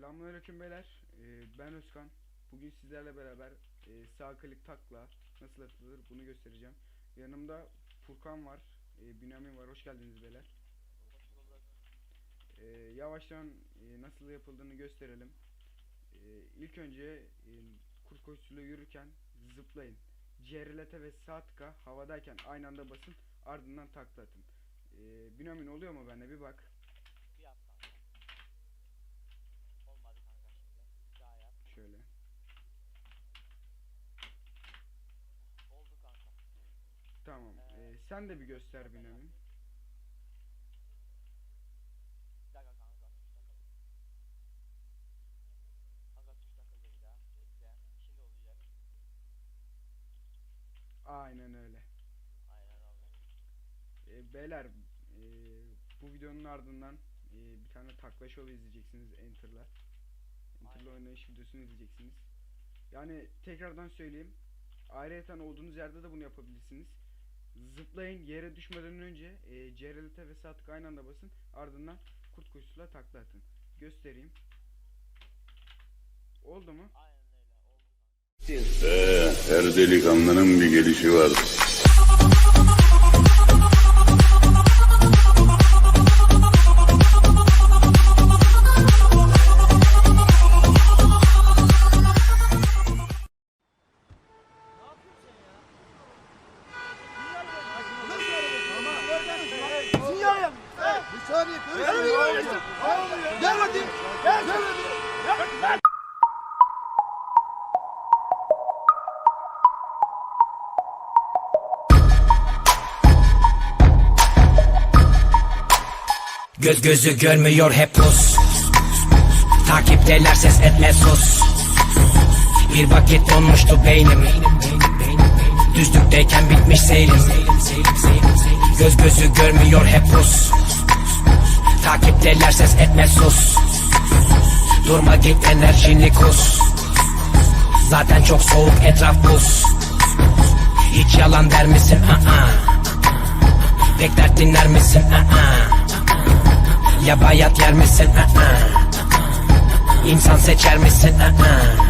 Selamünaleyküm beyler. Ee, ben Özkan. Bugün sizlerle beraber e, sağ klik takla nasıl atılır bunu göstereceğim. Yanımda Furkan var, e, Bünyamin var. Hoş geldiniz beyler. E, yavaştan e, nasıl yapıldığını gösterelim. E, ilk önce e, kurt koşusuyla yürürken zıplayın. CRLT ve sağ tıka havadayken aynı anda basın ardından takla atın. E, Bünyamin oluyor mu bende bir bak. Bir yap kanka. Olmadı kanka şimdi. Daha yap. Şöyle. Oldu kanka. Tamam. Ee, E, sen de bir göster Bünyamin. Bir dakika kanka. Tuş takıldı. Kanka tuş takıldı bir daha. Bekle. Şimdi olacak. Aynen öyle. Aynen oldu. E, beyler e, bu videonun ardından e, bir tane takla show izleyeceksiniz Enter'la. Enter'la oynayış videosunu izleyeceksiniz. Yani tekrardan söyleyeyim. Ayrıyeten olduğunuz yerde de bunu yapabilirsiniz. Zıplayın yere düşmeden önce e, CRLT ve sağ tık aynı anda basın. Ardından kurt koşusuyla takla atın. Göstereyim. Oldu mu? Aynen öyle. Oldu. Ee, her delikanlının bir gelişi saniye karışma. Gel bakayım. Gel. Gel bakayım. Göz gözü görmüyor hep pus Takipteler ses etme sus Bir vakit donmuştu beynim Düzlükteyken bitmiş seyrim Göz gözü görmüyor hep pus Takipteler ses etme sus Durma git enerjini kus Zaten çok soğuk etraf buz Hiç yalan der misin? Aa. Pek dert dinler misin? Aa. Ya bayat yer misin? Aa. İnsan seçer misin? Aa.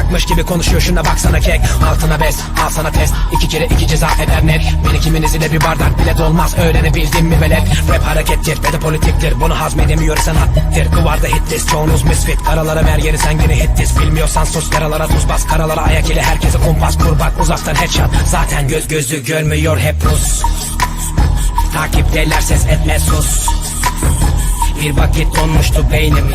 anlayacakmış gibi konuşuyor. Şuna baksana kek. Altına bes al sana test. İki kere iki ceza eder net. Beni kiminiz ile bir bardak bile dolmaz. Öğrenebildim mi velet? Rap harekettir ve de politiktir. Bunu hazmedemiyor sanattir. Duvarda hit list çoğunuz misfit. Karalara ver yeri sen yine hit list Bilmiyorsan sus yaralara tuz bas. Karalara ayak ile herkese kumpas. Kur bak uzaktan headshot. Zaten göz gözü görmüyor hep Rus. Takipteler ses etme sus. Bir vakit donmuştu beynim